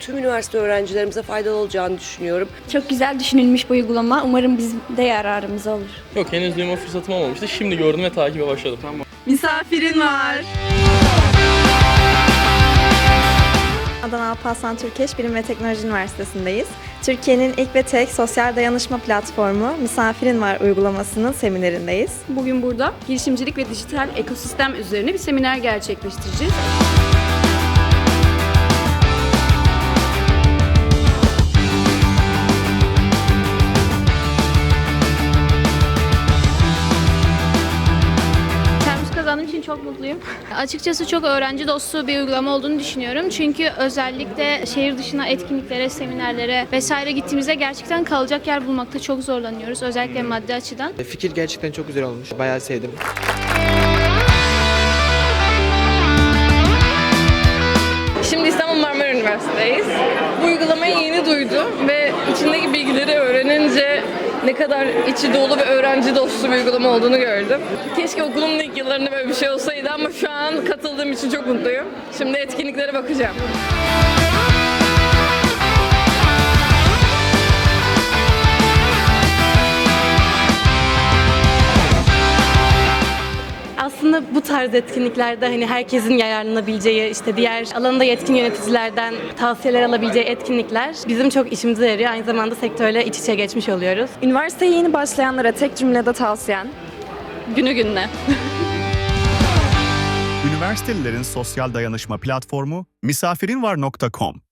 tüm üniversite öğrencilerimize faydalı olacağını düşünüyorum. Çok güzel düşünülmüş bu uygulama. Umarım bizim de yararımıza olur. Yok henüz duyma fırsatım olmamıştı. Şimdi gördüm ve takibe başladım. Misafirin var. Adana Alparslan Türkeş Bilim ve Teknoloji Üniversitesi'ndeyiz. Türkiye'nin ilk ve tek sosyal dayanışma platformu Misafirin Var uygulamasının seminerindeyiz. Bugün burada girişimcilik ve dijital ekosistem üzerine bir seminer gerçekleştireceğiz. Çok mutluyum. Açıkçası çok öğrenci dostu bir uygulama olduğunu düşünüyorum. Çünkü özellikle şehir dışına etkinliklere, seminerlere vesaire gittiğimizde gerçekten kalacak yer bulmakta çok zorlanıyoruz. Özellikle maddi açıdan. Fikir gerçekten çok güzel olmuş. Bayağı sevdim. Şimdi İstanbul Marmara Üniversitesi'ndeyiz. Bu uygulamayı yeni duydum ve içindeki bilgileri öğrenince ne kadar içi dolu ve öğrenci dostu bir uygulama olduğunu gördüm. Keşke okulumun ilk yıllarında böyle bir şey olsaydı ama şu an katıldığım için çok mutluyum. Şimdi etkinliklere bakacağım. Tarz etkinliklerde hani herkesin yararlanabileceği, işte diğer alanında yetkin yöneticilerden tavsiyeler alabileceği etkinlikler bizim çok işimize yarıyor. Aynı zamanda sektörle iç içe geçmiş oluyoruz. Üniversiteye yeni başlayanlara tek cümlede tavsiyen? Günü gününe. Üniversitelilerin sosyal dayanışma platformu misafirinvar.com